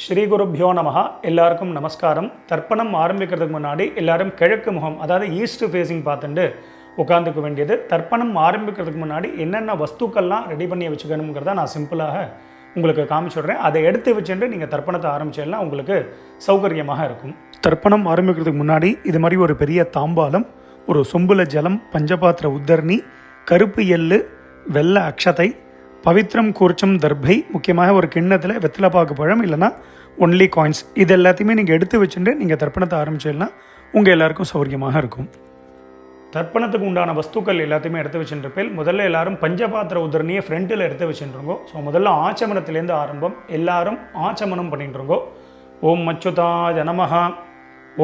ஸ்ரீ குருப்யோ நமகா எல்லாருக்கும் நமஸ்காரம். தர்ப்பணம் ஆரம்பிக்கிறதுக்கு முன்னாடி எல்லாரும் கிழக்கு முகம் அதாவது ஈஸ்ட் ஃபேஸிங் பார்த்துட்டு உட்காந்துக்க வேண்டியது. தர்ப்பணம் ஆரம்பிக்கிறதுக்கு முன்னாடி என்னென்ன வஸ்துக்கள்லாம் ரெடி பண்ணி வச்சுக்கணுங்கிறத நான் சிம்பிளாக உங்களுக்கு காமிச்சுடுறேன். அதை எடுத்து வச்சுட்டு நீங்கள் தர்ப்பணத்தை ஆரம்பிச்சிடலாம். உங்களுக்கு சௌகரியமாக இருக்கும். தர்ப்பணம் ஆரம்பிக்கிறதுக்கு முன்னாடி இது மாதிரி ஒரு பெரிய தாம்பாலம் ஒரு சொம்புல ஜலம் பஞ்சபாத்திர உத்தரணி கருப்பு எள்ளு வெள்ளை அக்ஷதை பவித்ரம் கூர்ச்சம் தர்பை முக்கியமாக ஒரு கிண்ணத்தில் வெத்தலைப்பாக்கு பழம் இல்லைன்னா ஒன்லி காயின்ஸ் இது எல்லாத்தையுமே நீங்கள் எடுத்து வச்சுட்டு நீங்கள் தர்ப்பணத்தை ஆரம்பிச்சீங்கன்னா உங்கள் எல்லாருக்கும் சௌரியமாக இருக்கும். தர்ப்பணத்துக்கு உண்டான வஸ்துக்கள் எல்லாத்தையுமே எடுத்து வச்சுருப்பேன் முதல்ல எல்லாரும் பஞ்சபாத்திர உதரணியை ஃப்ரண்ட்டில் எடுத்து வச்சுருங்கோ ஸோ முதல்ல ஆச்சமனத்துலேருந்து ஆரம்பம். எல்லாரும் ஆச்சமனம் பண்ணிட்டுருங்கோ. ஓம் அச்சுதாஜ ஜனமஹா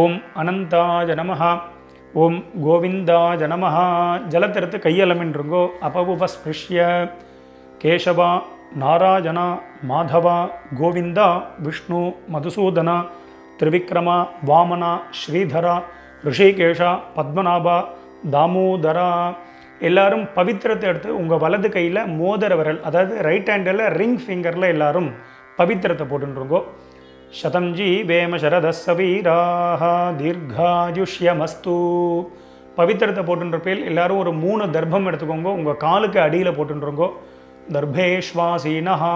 ஓம் அனந்தா ஜனமஹா ஓம் கோவிந்தா ஜனமஹா ஜலத்தெடுத்து கையலமின்றுங்கோ. அபவுபஸ்பிருஷ்ய. கேசவா நாராயணா மாதவா கோவிந்தா விஷ்ணு மதுசூதனா திரிவிக்ரமா வாமனா ஸ்ரீதரா ரிஷிகேஷா பத்மநாபா தாமோதரா எல்லாரும் பவித்திரத்தை எடுத்து உங்கள் வலது கையில் மோதிர விரல் அதாவது ரைட் ஹேண்டில் ரிங் ஃபிங்கரில் எல்லாரும் பவித்திரத்தை போட்டுருங்கோ சதம்ஜி வேம சரதஸ்ஸ தீர்காயுஷ்யமஸ்து. பவித்திரத்தை போட்டுன்றப்பேல் எல்லாரும் ஒரு மூணு தர்ப்பம் எடுத்துக்கோங்க உங்கள் காலுக்கு அடியில் போட்டுருங்கோ தர்பேஷ்வாசீனஹா.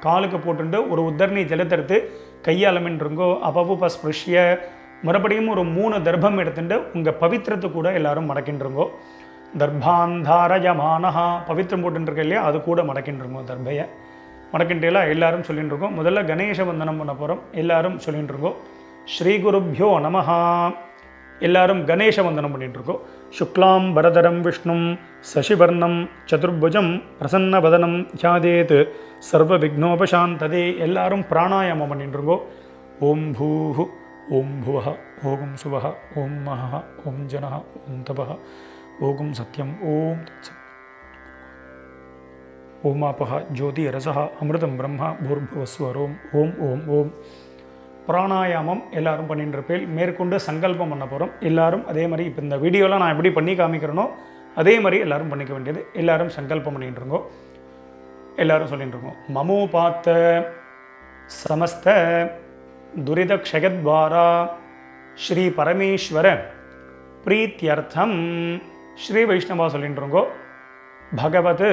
காலுக்கு போட்டுண்டு ஒரு உத்தரணி ஜலத்தெடுத்து கையாலமின்றுங்கோ அபவுப பஸ்பிருஷ்ய மறுபடியும் ஒரு மூணு தர்பம் எடுத்துட்டு உங்கள் பவித்திரத்தை கூட எல்லாரும் மடக்கின்றுங்கோ. தர்பாந்தாரயமானஹா பவித்திரம் போட்டுருக்க இல்லையா? அது கூட மடக்கின்றுங்கோ தர்பையை. மடக்கின்றேல எல்லாரும் சொல்லிட்டு இருக்கோம் முதல்ல கணேச வந்தனம் பண்ண போகிறோம் எல்லாரும் சொல்லிட்டு இருக்கோம் ஸ்ரீ குருப்யோ நமஹா. எல்லாரும் கணேச வந்தனம் பண்ணிட்டு இருக்கோம் சுக்லாம் பரதரம் விஷ்ணும் சசிவர்ணம் சதுர்புஜம் பிரசன்னவதனம் தியாதேத் சர்வ விக்னோபசாந்ததே எல்லாரும் பிராணாயாமம் பண்ணிட்டு இருக்கோம் ஓம் பூஹு ஓம் புவஹ ஓகும் சுவஹ ஓம் மஹ ஓம் ஜனஹ ஓம் தபஹ ஓகும் சத்யம் ஓம் தத்சத். ஓமாபஹ ஜோதி ரசஹ அமிர்தம் பிரம்மா பூர்புவஸ்வரோம் ஓம் ஓம் ஓம். பிராணாயாமம் எல்லாரும் பண்ணிட்டு மேற்கொண்டு சங்கல்பம் பண்ண போகிறோம் எல்லாரும் அதே மாதிரி இப்போ இந்த வீடியோலாம் நான் எப்படி பண்ணி காமிக்கிறேனோ அதே மாதிரி எல்லாரும் பண்ணிக்க வேண்டியது. எல்லாரும் சங்கல்பம் பண்ணிட்டு இருக்கோ எல்லாரும் சொல்லிட்டு இருக்கோம் மமோ பார்த்த சமஸ்த துரித க்ஷகத்வாரா ஸ்ரீ பரமேஸ்வர பிரீத்தியர்த்தம். ஸ்ரீ வைஷ்ணவா சொல்லிட்டு இருக்கோ பகவத்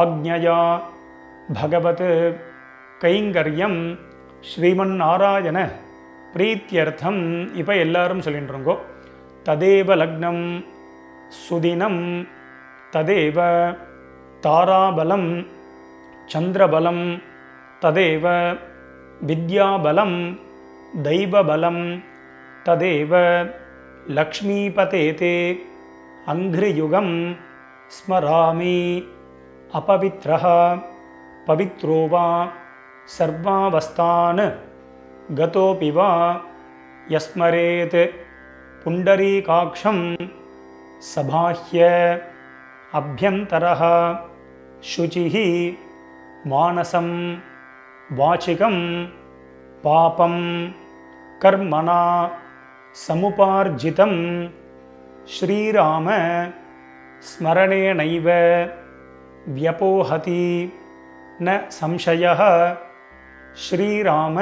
ஆக்ஞயா பகவத் கைங்கரியம் ஸ்ரீமன் நாராயண பிரீத்தியர்த்தம் இப்போ எல்லாரும் சொல்லிட்டு இருக்கோ ததேவ லக்னம் சுதினம் ததேவ தாராபலம் சந்திரபலம் ததேவ வித்யாபலம் தைவபலம் ததேவ லக்ஷ்மீபதேதே அங்கிரியுகம் ஸ்மராமி अपवित्रः पवित्रो वा सर्वावस्थान् गतोऽपि वा यस्मरेत् पुण्डरीकाक्षं सबाह्य अभ्यन्तरः शुचिः मानसं वाचिकं पापं कर्मणा समुपार्जितं श्रीराम स्मरणेनैव व्यपोहति न संशयः श्रीराम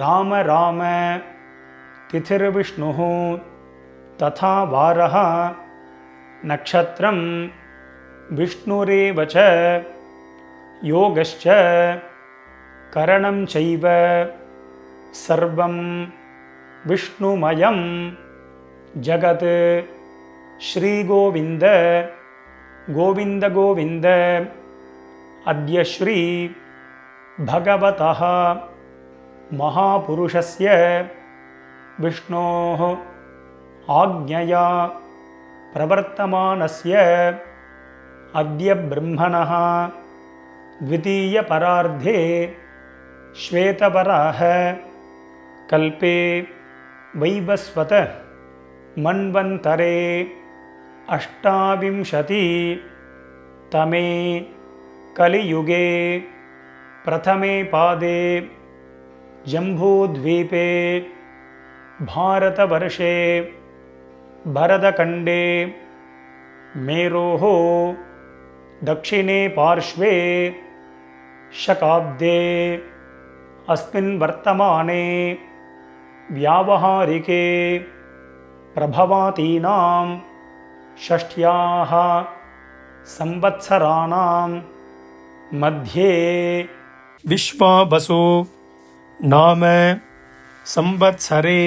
राम राम तिथिर्विष्णुः तथा वारः नक्षत्रं विष्णुरेव च योगश्च करणं चैव सर्वं विष्णुमयं जगत् श्रीगोविन्द गोविन्द गोविन्द अद्य श्री भगवतः महापुरुषस्य विष्णोः आज्ञया प्रवर्तमानस्य अद्य ब्रह्मणः द्वितीयपरार्धे श्वेतपराः कल्पे वैवस्वत मन्वन्तरे अष्टाविंशति तमे कलियुगे प्रथमे पादे जम्बूद्वीपे भारतवर्षे भरतखण्डे मेरोः दक्षिणे पार्श्वे शकाब्दे अस्मिन् वर्तमाने व्यावहारिके प्रभवातीनां षष्ट्याः संवत्सराणां मध्ये विश्वावसु नाम संवत्सरे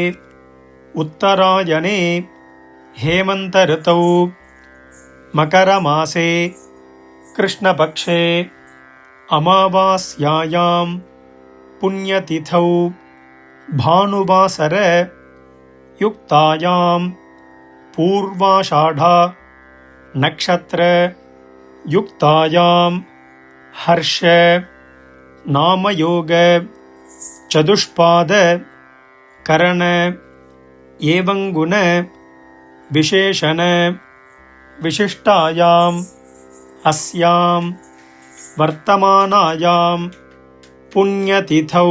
उत्तरायणे हेमन्तऋतौ मकरमासे कृष्णपक्षे अमावास्यायां पुण्यतिथौ भानुवासर युक्तायां पूर्वाषाढा नक्षत्र युक्तायां हर्ष நாமயோக சதுஷ்பாத கரண ஏவங்குண விசேஷண விசிஷ்டாயாம் அஸ்யாம் வர்த்தமானாயாம் புண்ணியதிதௌ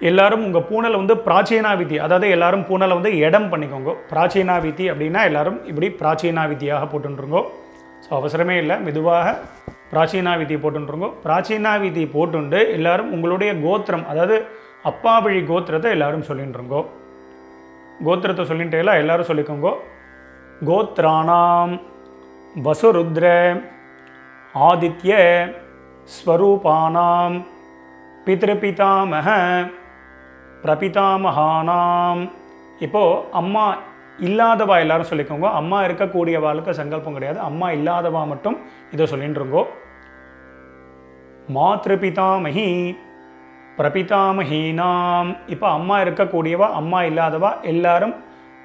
எல்லாரும் உங்கள் பூனலை வந்து பிராச்சீனாவிதி அதாவது எல்லாரும் பூனலை வந்து இடம் பண்ணிக்கோங்க. பிராச்சீனாவிதி அப்படின்னா எல்லாரும் இப்படி பிராச்சீனாவிதியாக போட்டுருங்கோ ஸோ அவசரமே இல்லை. மெதுவாக பிராச்சீனா விதி போட்டுருங்கோ பிராச்சீனாவிதி போட்டுண்டு எல்லாரும் உங்களுடைய கோத்திரம் அதாவது அப்பா வழி கோத்திரத்தை எல்லாரும் சொல்லிட்டுருங்கோ கோத்திரத்தை சொல்லிட்டேலாம் எல்லாரும் சொல்லிக்கோங்கோ. கோத்ராணாம் வசுருத்ர ஆதித்ய ஸ்வரூபானாம் பித்ருபிதாமக பிரபிதாமகானாம் இப்போது அம்மா இல்லாதவா எல்லாரும் சொல்லிக்கோங்க. அம்மா இருக்கக்கூடிய வாழ்க்கை சங்கல்பம் கிடையாது. அம்மா இல்லாதவா மட்டும் இதை சொல்லின்றுங்கோ. மாத்ருபிதாமகி பிரபிதாமகீனாம் இப்போ அம்மா இருக்கக்கூடியவா அம்மா இல்லாதவா எல்லாரும்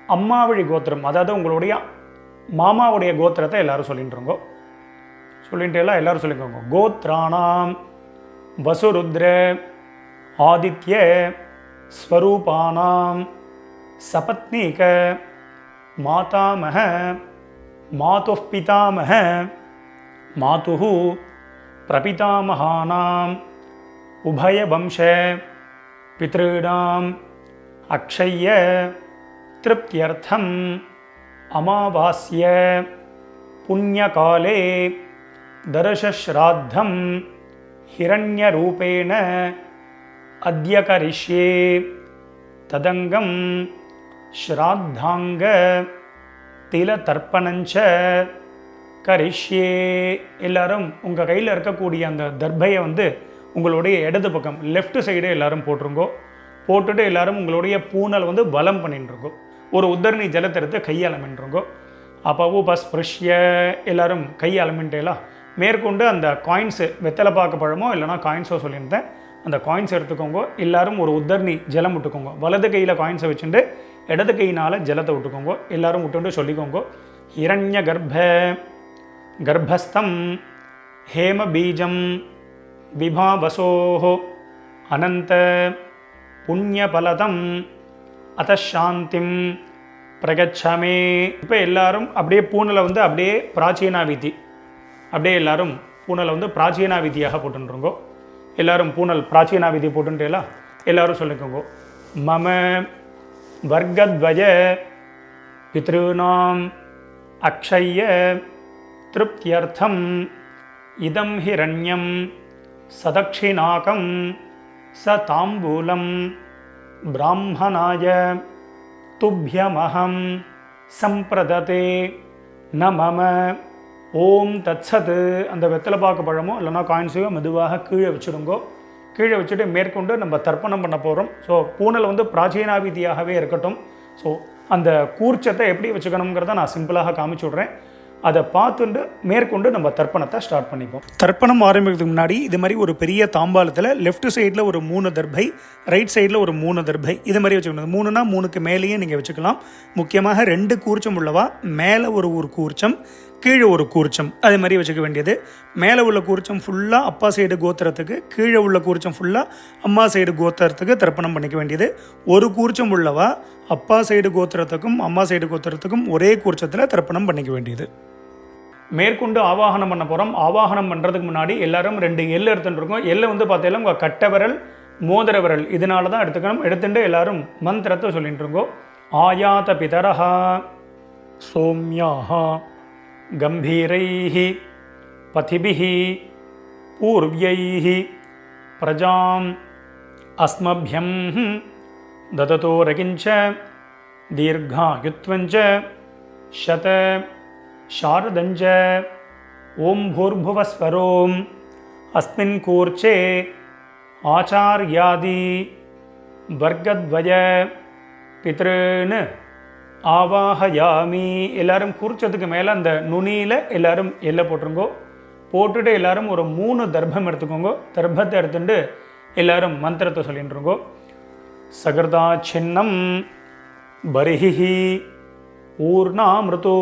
அம்மா வழி கோத்திரம் அதாவது உங்களுடைய மாமாவுடைய கோத்திரத்தை எல்லாரும் சொல்லிட்டுருங்கோ சொல்லிட்டு எல்லாம் எல்லாரும் சொல்லிக்கோங்க. கோத்ராணாம் வசுருத்ர ஆதித்ய ஸ்வரூபானாம் சபத்னீக मातामह मातुः पितामह मातुः प्रपितामहानाम् उभयवंश पितॄणाम् अक्षय्य तृप्त्यर्थम् अमावास्य पुण्यकाले दर्शश्राद्धं हिरण्यरूपेण अद्य करिष्ये तदङ्गम् ஸ்ராத்தாங்க திலதர்ப்பணஞ்ச கரிஷ்யே. எல்லாரும் உங்கள் கையில் இருக்கக்கூடிய அந்த தர்பையை வந்து உங்களுடைய இடது பக்கம் லெஃப்ட் சைடு எல்லாரும் போட்டிருங்கோ. போட்டுட்டு எல்லாரும் உங்களுடைய பூனல் வந்து பலம் பண்ணிட்டுருக்கோம் ஒரு உத்தரணி ஜலத்தெடுத்து கையால் மின்றுங்கோ. அப்போ பஸ் ஸ்பிருஷ்ய எல்லாரும் கையால் மின்ட்டேலாம் மேற்கொண்டு அந்த காயின்ஸு வெத்தலை பார்க்க பழமோ இல்லைனா காயின்ஸோ சொல்லியிருந்தேன். அந்த காயின்ஸ் எடுத்துக்கோங்க. எல்லாரும் ஒரு உத்தரணி ஜலம் விட்டுக்கோங்க. வலது கையில் காயின்ஸை வச்சுட்டு இடது கையினால் ஜலத்தை விட்டுக்கோங்க எல்லாரும் விட்டுண்டு சொல்லிக்கோங்க. ஹிரண்ய கர்ப்ப கர்ப்பஸ்தம் ஹேம பீஜம் விபாவசோஹோ அனந்த புண்ணியபலதம் அதாந்திம் பிரகச்சமே. இப்போ எல்லாரும் அப்படியே பூனலை வந்து அப்படியே பிராச்சீனா விதி அப்படியே எல்லாரும் பூனலை வந்து பிராச்சீனா விதியாக போட்டுருங்கோ எல்லாரும் பூனல் பிராச்சீனா விதி போட்டுட்டேலாம் எல்லாரும் சொல்லிக்கோங்க. மம வர்க்கத்வய பித்ருணாம் அக்ஷய திருப்தியர்த்தம் இதம் ஹிரண்யம் சதக்ஷிணாகம் ச தாம்பூலம் பிராமணாய துப்பியமகம் சம்பிரததே ந மம ஓம் தத்சத். அந்த வெத்தலை பாக்கு பழமோ இல்லைன்னா காயின்ஸையோ மெதுவாக கீழே வச்சுடுங்கோ. கீழே வச்சுட்டு மேற்கொண்டு நம்ம தர்ப்பணம் பண்ண போகிறோம் ஸோ பூனல் வந்து பிராச்சீனாவிதியாகவே இருக்கட்டும். ஸோ அந்த கூர்ச்சத்தை எப்படி வச்சுக்கணுங்கிறத நான் சிம்பிளாக காமிச்சு விட்றேன். அதை பார்த்துட்டு மேற்கொண்டு நம்ம தர்ப்பணத்தை ஸ்டார்ட் பண்ணிப்போம். தர்ப்பணம் ஆரம்பிக்கிறதுக்கு முன்னாடி இது மாதிரி ஒரு பெரிய தாம்பாலத்தில் லெஃப்ட் சைடில் ஒரு மூணு தர்பை ரைட் சைடில் ஒரு மூணு தர்பை இது மாதிரி வச்சுக்கணும். மூணுனா மூணுக்கு மேலேயே நீங்கள் வச்சுக்கலாம். முக்கியமாக ரெண்டு கூர்ச்சம் உள்ளவா மேலே ஒரு ஒரு கூர்ச்சம் கீழே ஒரு கூர்ச்சம் அது மாதிரி வச்சுக்க வேண்டியது. மேலே உள்ள கூர்ச்சம் ஃபுல்லாக அப்பா சைடு கோத்திரத்துக்கு கீழே உள்ள கூர்ச்சம் ஃபுல்லாக அம்மா சைடு கோத்திரத்துக்கு தர்ப்பணம் பண்ணிக்க வேண்டியது. ஒரு கூர்ச்சம் உள்ளவா அப்பா சைடு கோத்திரத்துக்கும் அம்மா சைடு கோத்திரத்துக்கும் ஒரே கூர்ச்சத்தில் தர்ப்பணம் பண்ணிக்க வேண்டியது. மேற்கொண்டு ஆவாகனம் பண்ண போகிறோம் ஆவாகனம் பண்ணுறதுக்கு முன்னாடி எல்லாரும் ரெண்டு எல் எடுத்துட்டு இருக்கோம். எல்லை வந்து பார்த்தீங்கன்னா உங்கள் கட்ட விரல் மோதிர விரல் இதனால தான் எடுத்துக்கணும். எடுத்துட்டு எல்லாரும் மந்திரத்தை சொல்லிட்டு இருக்கோம். ஆயாத பிதரஹா சோம்யாஹா. गम्भीरैः पथिभिः पूर्व्यैः प्रजाम् अस्मभ्यं ददतो रकिञ्च दीर्घायुत्वं शत शारदञ्च ॐ भूर्भुवस्वरोम् अस्मिन् कूर्चे आचार्यादि वर्गद्वय पितॄन् ஆவாஹயாமி எல்லாரும் குறிச்சதுக்கு மேலே அந்த நுனியில் எல்லாரும் எல்லை போட்டுருங்கோ போட்டுட்டு எல்லாரும் ஒரு மூணு தர்பம் எடுத்துக்கோங்க தர்பத்தை எடுத்துட்டு எல்லாரும் மந்திரத்தை சொல்லிட்டுருங்கோ சகர்தா சின்னம் பரிஹி ஊர்ணா மிருதோ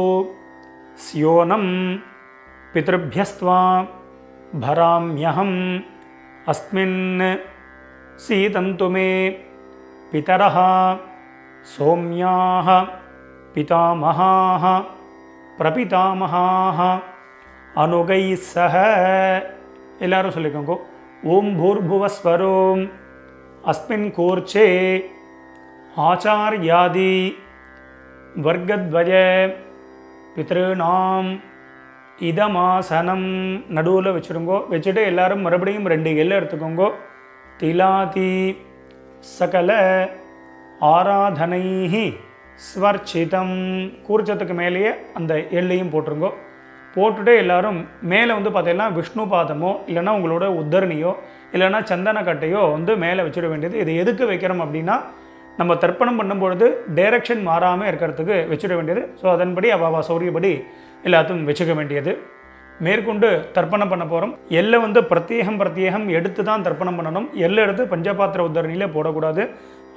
ஸ்யோனம் பிதபியஸ்துவா భరామ్యహం అస్మిన్ సీతంతు మే పితర సౌమ్యా पितामहाः प्रपितामहाः अनुगैः सह எல்லாரும் சொல்லிக்கோங்க ஓம் பூர்புவஸ்வரோம் அஸ்மின் கூர்ச்சே ஆச்சார்யாதி வர்க்கத்வய பித்ருநாம் இதமாசனம் நடுவில் வச்சுருங்கோ வச்சுட்டு எல்லாரும் மறுபடியும் ரெண்டு எல்லை எடுத்துக்கோங்கோ திலாதி சகல ஆராதனைஹி ஸ்வர்ச்சிதம். கூர்ச்சத்துக்கு மேலேயே அந்த எல்லையும் போட்டிருங்கோ. போட்டுட்டு எல்லாரும் மேலே வந்து பார்த்தீங்கன்னா விஷ்ணு பாதமோ இல்லைன்னா உங்களோட உத்தரணியோ இல்லைன்னா சந்தன கட்டையோ வந்து மேலே வச்சிட வேண்டியது. இது எதுக்கு வைக்கிறோம் அப்படின்னா நம்ம தர்ப்பணம் பண்ணும்பொழுது டைரக்ஷன் மாறாமல் இருக்கிறதுக்கு வச்சிட வேண்டியது. ஸோ அதன்படி அவாவா சௌரியப்படி எல்லாத்தையும் வச்சுக்க வேண்டியது. மேற்கொண்டு தர்ப்பணம் பண்ண போகிறோம் எல்லை வந்து பிரத்யேகம் பிரத்யேகம் எடுத்து தான் தர்ப்பணம் பண்ணணும். எல்லை எடுத்து பஞ்சபாத்திர உத்தரணியிலே போடக்கூடாது.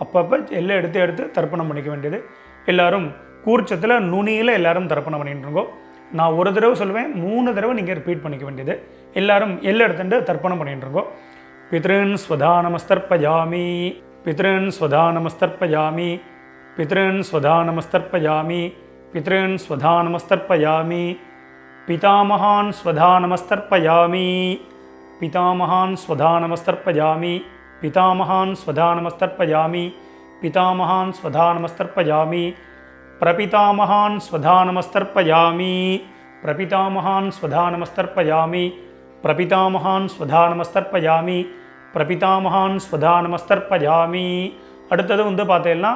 அப்பப்போ எல்லை எடுத்து எடுத்து தர்ப்பணம் பண்ணிக்க வேண்டியது. எல்லோரும் கூர்ச்சத்தில் நுனியில் எல்லோரும் தரப்பணம் பண்ணிட்டு இருக்கோம் நான் ஒரு தடவை சொல்லுவேன் மூணு தடவை நீங்கள் ரிப்பீட் பண்ணிக்க வேண்டியது. எல்லாரும் எல்லா இடத்துட்டு தர்ப்பணம் பண்ணிட்டு இருக்கோம் பித்ருன் ஸ்வதா நமஸ்தர்பஜாமி பித்ருன் ஸ்வதா நமஸ்தர்பஜாமி பித்ருன் ஸ்வதா நமஸ்தர்பஜாமி பித்ருன் ஸ்வதா நமஸ்தர்பயாமி பிதாமகான் ஸ்வதா நமஸ்தர்பயாமி பிதாமகான் ஸ்வதா நமஸ்தர்பயாமி பிதாமகான் ஸ்வதா நமஸ்தர்பயாமி பிதாமகான் ஸ்வதானமஸ்தர்ப்பயாமி. பிரபிதாமகான் ஸ்வதானமஸ்தர்ப்பயாமி. பிரபிதாமகான் ஸ்வதானமஸ்தர்ப்பயாமி. பிரபிதாமகான் ஸ்வதானமஸ்தர்ப்பயாமி. பிரபிதாமகான் ஸ்வதானமஸ்தர்ப்பயாமி. அடுத்தது வந்து பார்த்தீங்கன்னா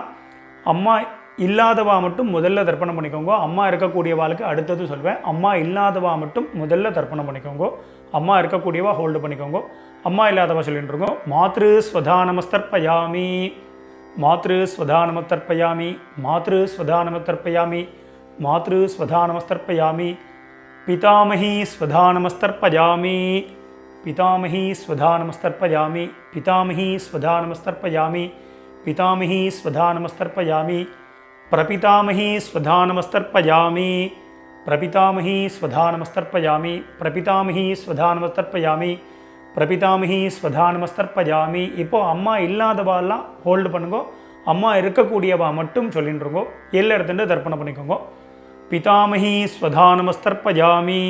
அம்மா இல்லாதவா மட்டும் முதல்ல தர்ப்பணம் பண்ணிக்கோங்க. அம்மா இருக்கக்கூடியவாளுக்கு அடுத்தது சொல்வேன். அம்மா இல்லாதவா மட்டும் முதல்ல தர்ப்பணம் பண்ணிக்கோங்க. அம்மா இருக்கக்கூடியவா ஹோல்டு பண்ணிக்கோங்க. அம்மா இல்லாதவா சொல்லிட்டு இருக்கோம் மாத்ரு ஸ்வதானமஸ்தர்ப்பயாமி. మాతృస్వధానమతర్పయామి మాతృస్వధానమతర్పయామి మాతృస్వధానమస్తర్పయామి పితామహీ స్వధానమస్తర్పయామి పితామహీ స్వధానమస్తర్పయామి పితామహీ స్వధానమస్తర్పయామి పితామహీ స్వధానమస్తర్పయామి ప్రపితామహీ స్వధానమస్తర్పయామి ప్రపితామహీ స్వధానమస్తర్పయామి ప్రపితామహీ స్వధానమస్తర్పయామి பிரபிதாமகி ஸ்வதானமஸ்தர்ப்பயாமி இப்போ அம்மா இல்லாதவாலாம் ஹோல்டு பண்ணுங்க அம்மா இருக்கக்கூடியவா மட்டும் சொல்லிட்டுருங்கோ எல்லா இடத்துல தர்ப்பணம் பண்ணிக்கோங்க பிதாமகி ஸ்வதானமஸ்தர்ப்பயாமி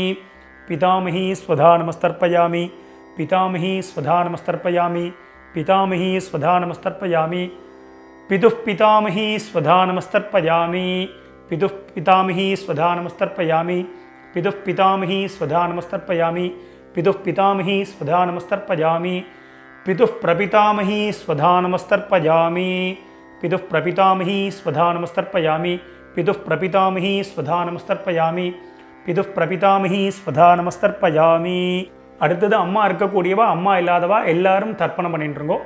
பிதாமகி ஸ்வதானமஸ்தர்ப்பயாமி பிதாமகி ஸ்வதானமஸ்தர்ப்பயாமி பிதாமகி ஸ்வதானமஸ்தர்ப்பயாமி பிதுः पितामही स्वधानमस्तर्पयामि पितुः पितामही स्वधानमस्तर्पयामि पितुः पितामही स्वधानमस्तर्पयामि పితుః పితామహీ స్వధా నమస్తర్పజామి పితుః ప్రపితామహీ స్వధా నమస్తర్పజామి పితుః ప్రపితామహీ స్వధా నమస్తర్పయామి పితుః ప్రపితామహీ స్వధా నమస్తర్పయామి పిதுப் பிரபிதாமகி ஸ்வதா நமஸ்தர்பயாமி அடுத்தது அம்மா இருக்கக்கூடியவா அம்மா இல்லாதவா எல்லாரும் தர்ப்பணம் பண்ணிட்டுருங்கோ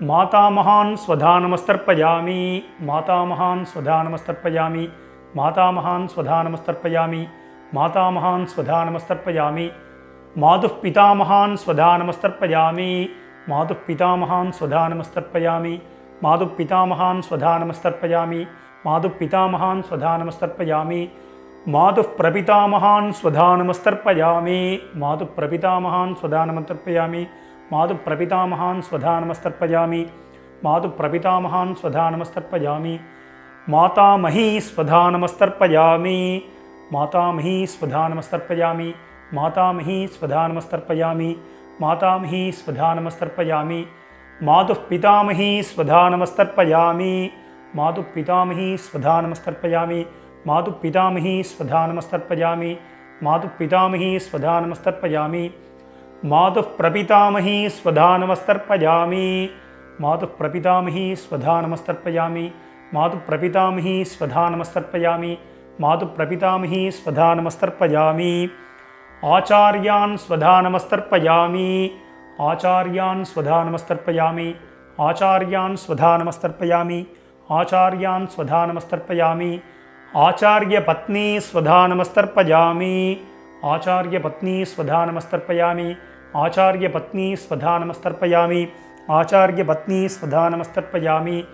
மாதாமகான் ஸ்வதா நமஸ்தர்பயாமி மாதாமகான் ஸ்வதா நமஸ்தர்பயாமி மாதாமகான் ஸ்வதா நமஸ்தர்பயாமி மாதாமகான் ஸ்வதா நமஸ்தர்பயாமி మాధుఃపితామహాన్ స్వధానమస్తర్పయామి. మాధుఃపితామహాన్ స్వధానమస్తర్పయామి. మాధుఃపితామహాన్ స్వధానమస్తర్పయామి. మాధుఃపితామహాన్ స్వధానమస్తర్పయామి. మాధుఃప్రపితామహాన్ స్వధానమస్తర్పయామి. మాధుఃప్రపితామహాన్ స్వధానమస్తర్పయామి. మాధుఃప్రపితామహాన్ స్వధానమస్తర్పయామి. మాధుఃప్రపితామహాన్ స్వధానమస్తర్పయామి. మాతామహీ స్వధానమస్తర్పయామి. మాతామహీ స్వధానమస్తర్పయామి. मातामही स्वधानमस्तर्पयामि मातामही स्वधानमस्तर्पयामि स्वधानमस्तर्पयामि स्वधानमस्तर्पयामि मातुः पितामही स्वधानमस्तर्पयामि, मातुः पितामही स्वधानमस्तर्पयामि, मातुः पितामही स्वधानमस्तर्पयामि, मातुः पितामही स्वधानमस्तर्पयामि, मातुः प्रपितामही स्वधानमस्तर्पयामि, मातुः प्रपितामही स्वधा नमस्तर्पयामि मातुः प्रपितामही स्वधा नमस्तर्पयामि मातुः प्रपितामही ఆచార్యాన్ స్వధానమస్తర్పయామి. ఆచార్యాన్ స్వధానమస్తర్పయామి. ఆచార్యాన్ స్వధానమస్తర్పయామి. ఆచార్యాన్ స్వధానమస్తర్పయామి. ఆచార్య పత్ని స్వధానమస్తర్పయామి. ఆచార్య పత్ని స్వధానమస్తర్పయామి. ఆచార్య పత్ని స్వధానమస్తర్పయామి. ఆచార్య పత్ని స్వధానమస్తర్పయామి.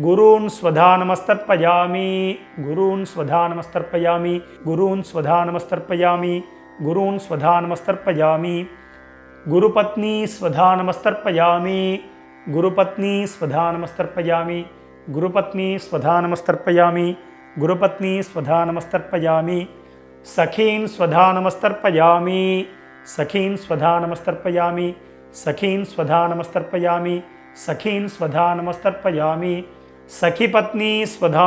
గురూన్ స్వధానమస్తర్పయామి. గురూన్ స్వధానమస్తర్పయామి. గురూన్ స్వధానమస్తర్పయామి. గురూన్ స్వధా నమస్తర్పయామి గురుపత్ని స్వధా నమస్తర్పయామి గురుపత్ని స్వధా నమస్తర్పయామి గురుపత్ని స్వధా నమస్తర్పయామి గురుపత్ని స్వధా నమస్తర్పయామి సఖీన్ స్వధా నమస్తర్పయామి సఖీన్ స్వధా నమస్తర్పయామి సఖీన్ స్వధా సఖీన్ స్వధా సఖిపత్ని స్వధా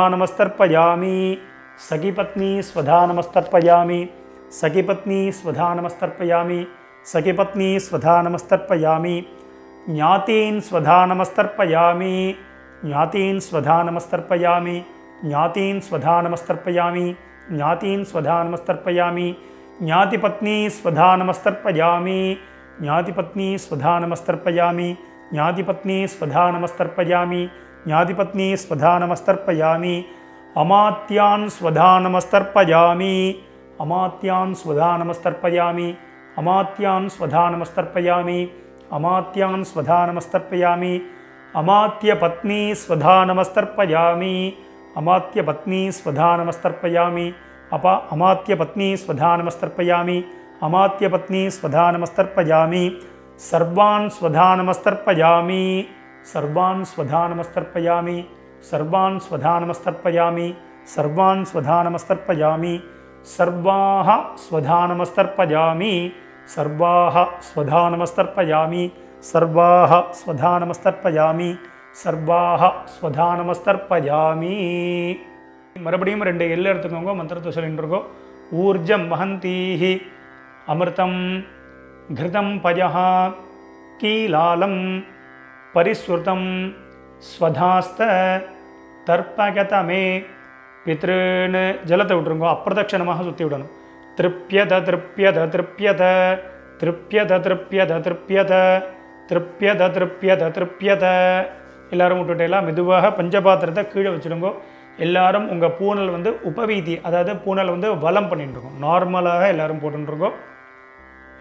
సఖిపత్ని స్వధా నమస్తర్పయామి సఖిపత్ని స్వధా నమస్తర్పయామి సఖిపత్ని స్వధా నమస్తర్పయామి జ్ఞాతీన్ స్వధా నమస్తర్పయామి జ్ఞాతీన్ స్వధా నమస్తర్పయామి జ్ఞాతీన్ స్వధా నమస్తర్పయామి జ్ఞాతీన్ స్వధా నమస్తర్పయామి జ్ఞాతిపత్ని స్వధా నమస్తర్పయామి జ్ఞాతిపత్ని స్వధా నమస్తర్పయామి జ్ఞాతిపత్ని స్వధా నమస్తర్పయామి జ్ఞాతిపత్ని స్వధా నమస్తర్పయామి అమాత్యాన్ స్వధా నమస్తర్పయామి అమాత్యాన్ స్వధానమస్తర్పయామి అమాత్యాన్ స్వధానమస్తర్పయామి అమాత్యాన్ స్వధానమస్తర్పయామి అమాత్య పత్ని స్వధానమస్తర్పయామి అమాత్య పత్ని స్వధానమస్తర్పయామి అప అమాత్య పత్ని స్వధానమస్తర్పయామి అమాత్య పత్ని స్వధానమస్తర్పయామి సర్వాన్ స్వధానమస్తర్పయామి సర్వాన్ స్వధానమస్తర్పయామి సర్వాన్ స్వధానమస్తర్పయామి సర్వాన్ స్వధానమస్తర్పయామి सर्वाः स्वधानमस्तर्पयामि सर्वाः स्वधानमस्तर्पयामि सर्वाः स्वधानमस्तर्पयामि சர்வாக ஸ்வதானமஸ்தர்பயாமி மறுபடியும் सर्वाः स्वधानमस्तर्पयामि मे एल्कोगो मन्त्रिन् ஊர்ஜம் வகந்தீஹி அமிர்தம் கிருதம் घृतं கீலாலம் कीलालं ஸ்வதாஸ்த स्वधास्तर्पगतमे பித்ருன்னு ஜலத்தை விட்டுருங்கோ அப்பிரதட்சணமாக சுற்றி விடணும். திருப்பியத திருப்பியத திருப்பியத திருப்பியத திருப்பியத திருப்பியத திருப்பியத திருப்பியத திருப்பியத எல்லாரும் விட்டுட்டேலாம் மெதுவாக பஞ்சபாத்திரத்தை கீழே வச்சுடுங்கோ. எல்லாரும் உங்கள் பூனல் வந்து உபவீதி அதாவது பூனல் வந்து வலம் பண்ணிட்டுருக்கோம். நார்மலாக எல்லாரும் போட்டுருக்கோம்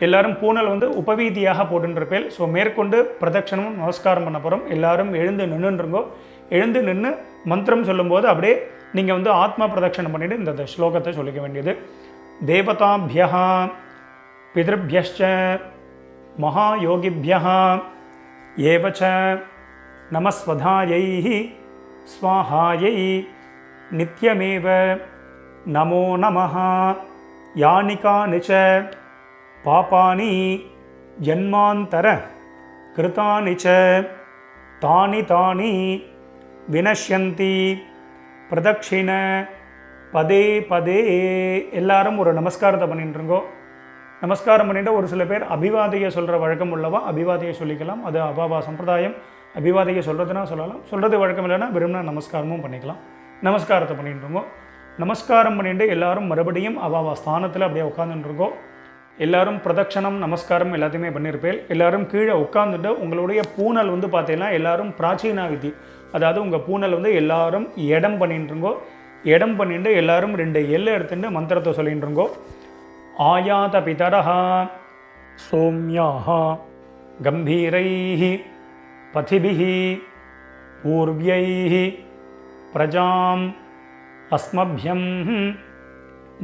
எல்லாரும் பூனல் வந்து உபவீதியாக போட்டுருப்பேன் ஸோ மேற்கொண்டு பிரதட்சணமும் நமஸ்காரம் பண்ண போகிறோம் எல்லாரும் எழுந்து நின்றுருங்கோ எழுந்து நின்று மந்திரம் சொல்லும்போது அப்படியே நீங்கள் வந்து ஆத்மா பிரதட்சணம் பண்ணிவிட்டு இந்த ஸ்லோகத்தை சொல்லிக்க வேண்டியது. தேவதாபியா பிதர்பியச்ச மகாயோகிபியா ஏவச்ச நமஸ்வதாயை ஸ்வாஹாயை நித்தியமேவ நமோ நம யானிகானி ச பாபானி ஜன்மாந்தர கிருத்தானி தானி தானி வினஷ்யந்தி பிரதட்சிணை பதே பதே. எல்லாரும் ஒரு நமஸ்காரத்தை பண்ணிட்டு நமஸ்காரம் பண்ணிட்டு ஒரு சில பேர் அபிவாதையை சொல்கிற வழக்கம் உள்ளவா? அபிவாதையை சொல்லிக்கலாம். அது அபாவா சம்பிரதாயம். அபிவாதையை சொல்கிறதுனா சொல்லலாம். சொல்கிறது வழக்கம் இல்லைன்னா விரும்பினா நமஸ்காரமும் பண்ணிக்கலாம். நமஸ்காரத்தை பண்ணிட்டு இருக்கோம் நமஸ்காரம் பண்ணிட்டு எல்லாரும் மறுபடியும் அவாவா ஸ்தானத்தில் அப்படியே உட்காந்துட்டு இருக்கோம் எல்லாரும் பிரதட்சணம் நமஸ்காரம் எல்லாத்தையுமே பண்ணியிருப்பேன் எல்லாரும் கீழே உட்காந்துட்டு உங்களுடைய பூனல் வந்து பார்த்தீங்கன்னா எல்லாரும் பிராச்சீனா விதி அதாவது உங்கள் பூனல் வந்து எல்லாரும் இடம் பண்ணிட்டுருங்கோ இடம் பண்ணிட்டு எல்லாரும் ரெண்டு எல்லை எடுத்துட்டு மந்திரத்தை சொல்லிட்டுருங்கோ ஆயாத பிதரஹா சோம்யாஹா கம்பீரைஹி பதிபிஹி பூர்வியைஹி பிரஜாம் அஸ்மபியம்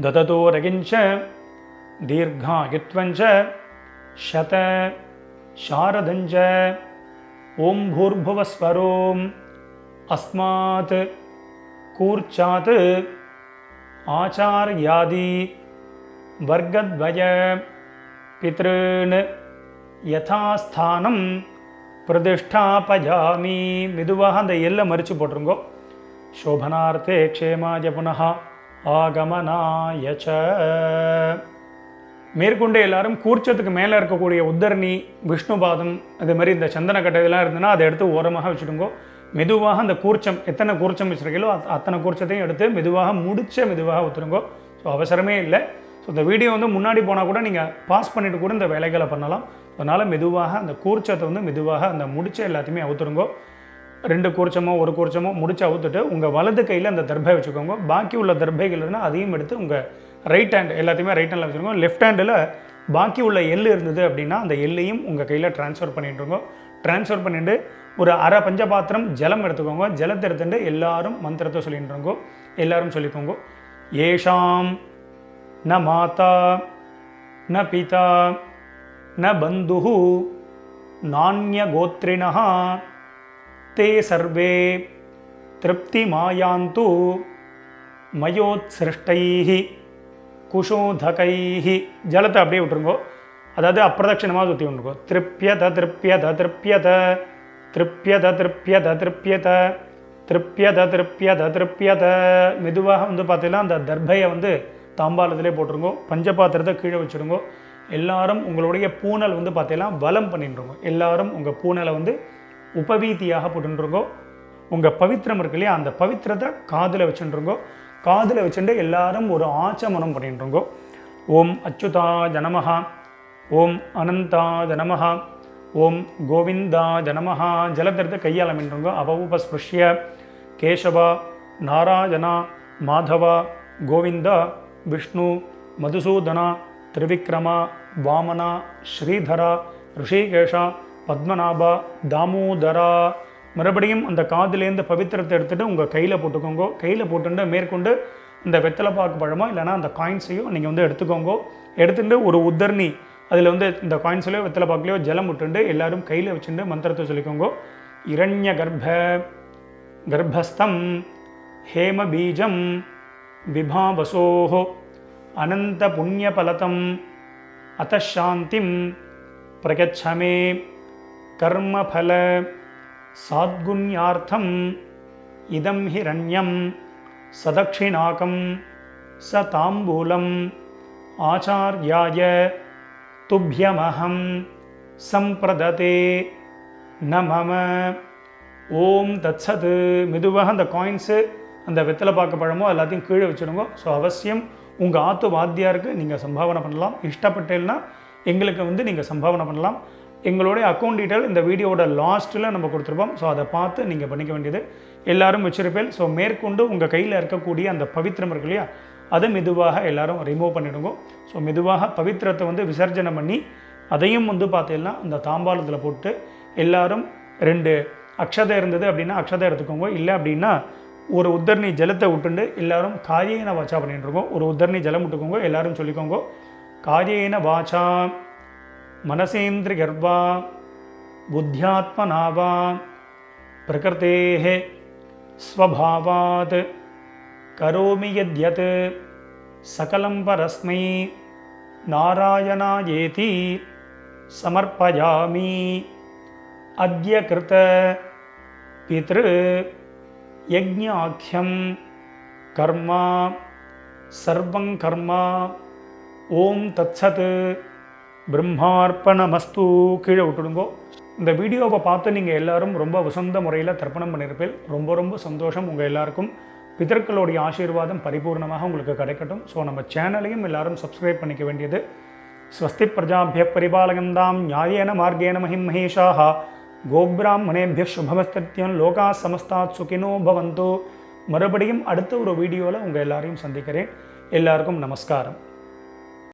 தததோ ரகிஞ்ச दीर्घायुत्वञ्च शत शारदञ्च ॐ भूर्भुवस्वरोम् अस्मात् कूर्चात् आचार्यादि वर्गद्वय பித்ருன்னு யதாஸ்தானம் பிரதிஷ்டாபயாமி மெதுவாக அந்த எல்லை மறித்து போட்டுருங்கோ சோபனார்த்தே க்ஷேமாய புனः ஆகமனாய ச மேற்கொண்டு எல்லாரும் கூர்ச்சத்துக்கு மேலே இருக்கக்கூடிய உத்தரணி விஷ்ணுபாதம் அது மாதிரி இந்த சந்தனக்கட்டை இதெல்லாம் இருந்ததுன்னா அதை எடுத்து ஓரமாக வச்சுடுங்கோ. மெதுவாக அந்த கூர்ச்சம் எத்தனை கூர்ச்சம் வச்சுருக்கீங்களோ அத்தனை கூர்ச்சத்தையும் எடுத்து மெதுவாக முடிச்ச மெதுவாக ஊற்றுருங்கோ ஸோ அவசரமே இல்லை. ஸோ இந்த வீடியோ வந்து முன்னாடி போனால் கூட நீங்கள் பாஸ் பண்ணிவிட்டு கூட இந்த வேலைகளை பண்ணலாம். அதனால் மெதுவாக அந்த கூர்ச்சத்தை வந்து மெதுவாக அந்த முடிச்ச எல்லாத்தையுமே அவுத்துருங்கோ ரெண்டு கூர்ச்சமோ ஒரு கூர்ச்சமோ முடிச்சு அவுத்துட்டு உங்கள் வலது கையில் அந்த தர்பை வச்சுக்கோங்க. பாக்கி உள்ள தர்பைகள் இருந்தால் அதையும் எடுத்து உங்கள் ரைட் ஹேண்ட் எல்லாத்தையுமே ரைட் ஹேண்டில் வச்சுருக்கோம். லெஃப்ட் ஹேண்டில் பாக்கி உள்ள எள்ளு இருந்தது அப்படின்னா அந்த எல்லையும் உங்கள் கையில் ட்ரான்ஸ்ஃபர் பண்ணிட்டுருக்கோம் ட்ரான்ஸ்ஃபர் பண்ணிட்டு ஒரு அரை பஞ்ச ஜலம் எடுத்துக்கோங்க. ஜலத்தை எடுத்துட்டு எல்லாரும் மந்திரத்தை சொல்லிட்டுருங்கோ எல்லாரும் சொல்லிக்கோங்க. ஏஷாம் ந மாதா ந பிதா ந பந்து நானிய கோத்ரினா தே சர்வே திருப்தி மாயாந்து மயோத்சிருஷ்டைஹி குஷோதகைः ஜலத்தை அப்படியே விட்டுருங்கோ. அதாவது அப்பிரதட்சிணமாக சுற்றி விட்டுருங்கோ. திருப்பியத திருப்பியத திருப்பியத திருப்பியத திருப்பியத திருப்பியத திருப்பியத திருப்பியத திருப்பியத மெதுவாக வந்து பார்த்தீங்கன்னா அந்த தர்பையை வந்து தாம்பாளத்திலே போட்டுருங்கோ. பஞ்சபாத்திரத்தை கீழே வச்சுருங்கோ. எல்லாரும் உங்களுடைய பூனல் வந்து பார்த்தீங்கன்னா வலம் பண்ணிட்டுருங்க எல்லாரும் உங்கள் பூனலை வந்து உபவீதியாக போட்டுருங்கோ உங்கள் பவித்திரம் இருக்கு இல்லையா அந்த பவித்திரத்தை காதில் வச்சுட்டுருங்கோ காதில் வச்சுட்டு எல்லாரும் ஒரு ஆச்சமனம் பண்ணிட்டுருங்கோ ஓம் அச்சுதா ஜனமஹா ஓம் அனந்தா ஜனமஹா ஓம் கோவிந்தா ஜனமஹா ஜலத்திரத்தை கையால் மின்றுங்கோ அவபஸ்பிருஷ்ய கேசவா நாராயணா மாதவா கோவிந்தா விஷ்ணு மதுசூதனா திரிவிக்ரமா வாமனா ஸ்ரீதரா ரிஷிகேஷா பத்மநாபா தாமோதரா மறுபடியும் அந்த காதுலேருந்து பவித்திரத்தை எடுத்துகிட்டு உங்கள் கையில் போட்டுக்கோங்க. கையில் போட்டுட்டு மேற்கொண்டு இந்த வெத்தலை பாக்கு பழமோ இல்லைனா அந்த காயின்ஸையும் நீங்கள் வந்து எடுத்துக்கோங்க. எடுத்துகிட்டு ஒரு உத்தர்ணி அதில் வந்து இந்த காயின்ஸ்லையோ வெத்தலை பாக்குலையோ ஜலம் விட்டுண்டு எல்லாரும் கையில் வச்சுட்டு மந்திரத்தை சொல்லிக்கோங்கோ. இரண்ய கர்ப்ப கர்ப்பஸ்தம் ஹேம ஹேமபீஜம் விபாவசோஹோ அனந்த புண்ணியபலதம் அத்தாந்திம் பிரகச்சமே கர்மபல சாத்குண்யார்த்தம் இதம் ஹிரண்யம் சதக்ஷிணாகம் ச தாம்பூலம் ஆச்சாரியாய துப்பியமகம் சம்பிரததே நமம ஓம் தத்சது மெதுவாக அந்த காயின்ஸு அந்த வெத்தலை பார்க்க பழமோ எல்லாத்தையும் கீழே வச்சுடுங்க. ஸோ அவசியம் உங்கள் ஆத்து வாத்தியாருக்கு நீங்கள் சம்பாவனை பண்ணலாம். இஷ்டப்பட்டேன்னா எங்களுக்கு வந்து நீங்கள் சம்பாவனை பண்ணலாம். எங்களுடைய அக்கௌண்ட் டீட்டெயில் இந்த வீடியோவோட லாஸ்ட்டில் நம்ம கொடுத்துருப்போம். ஸோ அதை பார்த்து நீங்கள் பண்ணிக்க வேண்டியது எல்லாரும் வச்சிருப்பேன். ஸோ மேற்கொண்டு உங்கள் கையில் இருக்கக்கூடிய அந்த பவித்திரம் இருக்கு இல்லையா? அதை மெதுவாக எல்லாரும் ரிமூவ் பண்ணிவிடுங்க ஸோ மெதுவாக பவித்திரத்தை வந்து விசர்ஜனை பண்ணி அதையும் வந்து பார்த்தீங்கன்னா அந்த தாம்பாளத்தில் போட்டு எல்லாரும் ரெண்டு அக்ஷதை இருந்தது அப்படின்னா அக்ஷதை எடுத்துக்கோங்க. இல்லை அப்படின்னா ஒரு உத்தரணி ஜலத்தை விட்டுண்டு எல்லாரும் காரியேன வாச்சா பண்ணிட்டு இருக்கோம். ஒரு உத்தரணி ஜலம் விட்டுக்கோங்க. எல்லாரும் சொல்லிக்கோங்க. காரியேன வாச்சா मनसेन्द्रियर्वा बुद्ध्यात्मना वा प्रकृतेः स्वभावात्। करोमि यद्यत् सकलं परस्मै। नारायणायेति समर्पयामि। अद्य कृत पितृयज्ञाख्यं कर्म। सर्वं कर्म। ॐ तत्सत्। பிரம்மார்ப்பணமஸ்து கீழே விட்டுடுங்கோ. இந்த வீடியோவை பார்த்து நீங்கள் எல்லாரும் ரொம்ப வசந்த முறையில் தர்ப்பணம் பண்ணியிருப்பேன் ரொம்ப ரொம்ப சந்தோஷம் உங்கள் எல்லாருக்கும். பிதர்களுடைய ஆசீர்வாதம் பரிபூர்ணமாக உங்களுக்கு கிடைக்கட்டும். ஸோ நம்ம சேனலையும் எல்லாரும் சப்ஸ்கிரைப் பண்ணிக்க வேண்டியது. ஸ்வஸ்தி பிரஜாபிய பரிபாலகந்தாம் நியாயேன மார்கேன மகிம் மகேஷாக கோபிராமணேபிய சுபமஸ்தத்யம் லோகா சமஸ்தாத் சுகினோ பவந்தோ. மறுபடியும் அடுத்த ஒரு வீடியோவில் உங்கள் எல்லாரையும் சந்திக்கிறேன். எல்லாருக்கும் நமஸ்காரம்.